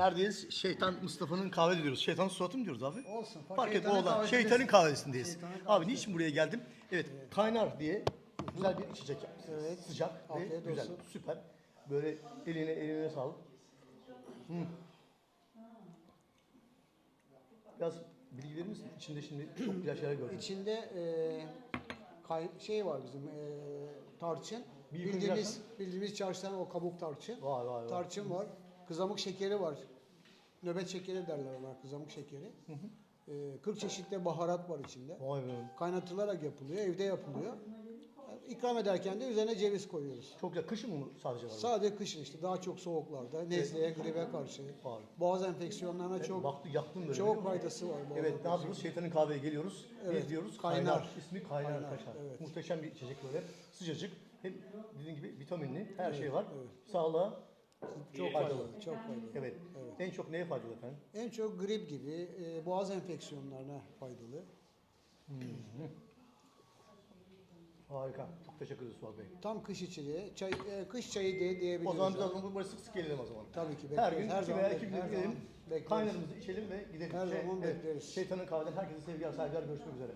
Neredeyiz? Şeytan Mustafa'nın kahve diyoruz. Şeytanın suatı mı diyoruz abi? Olsun, fark Fark olan. kahvesindeyiz. Şeytanın kahvesindeyiz. Şeytanın Abi kahvesindeyiz. niçin buraya geldim? Evet, kaynar diye güzel bir içecek yapmışsınız. Evet. Sıcak ve Afiyet güzel. olsun. Süper. Böyle eline eline sağlık. Hmm. Biraz bilgi verir misin? İçinde şimdi çok güzel şeyler gördüm. İçinde e, kay, şey var bizim e, tarçın. Bildiğimiz bildiğimiz çarşıdan o kabuk tarçın. Vay vay vay. Tarçın var. Kızamık şekeri var. Nöbet şekeri derler ona kızamık şekeri. E, 40 çeşitli baharat var içinde. Vay be. Kaynatılarak yapılıyor, evde yapılıyor. İkram ederken de üzerine ceviz koyuyoruz. Çok güzel. Kışın mı sadece var? bu? Sadece kışın işte daha çok soğuklarda, nezleye, gribe karşı, Var. boğaz enfeksiyonlarına çok Baktı yaktım böyle. çok musun? faydası var. Evet ne enfeksiyonu. yapıyoruz? Şeytanın kahveye geliyoruz. Evet, Biz diyoruz kaynar. kaynar. İsmi kaynar, Kaynar, kaşar. evet. Muhteşem bir içecek böyle. Sıcacık. Hem dediğin gibi vitaminli. Her şey var. evet. Sağlığa Çok faydalı, çok faydalı. evet. En çok neye faydalı efendim? En çok grip gibi, e, boğaz enfeksiyonlarına faydalı. Harika. Çok teşekkür ederiz Suat Bey. Tam kış içeceği, çay, e, kış çayı diye O diyebiliriz. zaman yani. biraz buraya sık sık gelelim o zaman. Tabii ki Her bekleriz. gün her iki zaman, veya iki gün her gidelim. zaman bekleriz. Kaynarımızı içelim ve gidelim. Her zaman evet, bekleriz. Şeytanın kahveden herkese sevgiler, saygılar. Görüşmek üzere.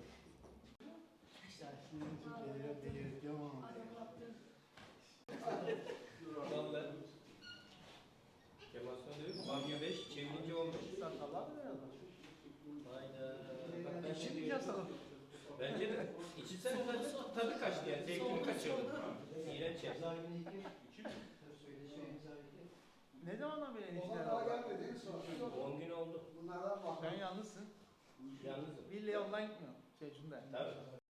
Kemal Sunal diyor ki Bamya 5 çevirince 15. Hayda. Bak ben şimdi Bence de. İçilsen tadı, tadı kaçtı yani. Zevkini kaçırdı. İğrenç ya. Ne zamandan beri enişten abi? 10 gün oldu. Sen yalnızsın. Yalnızım. Billahi online gitmiyor. Şey şunda. Tabii.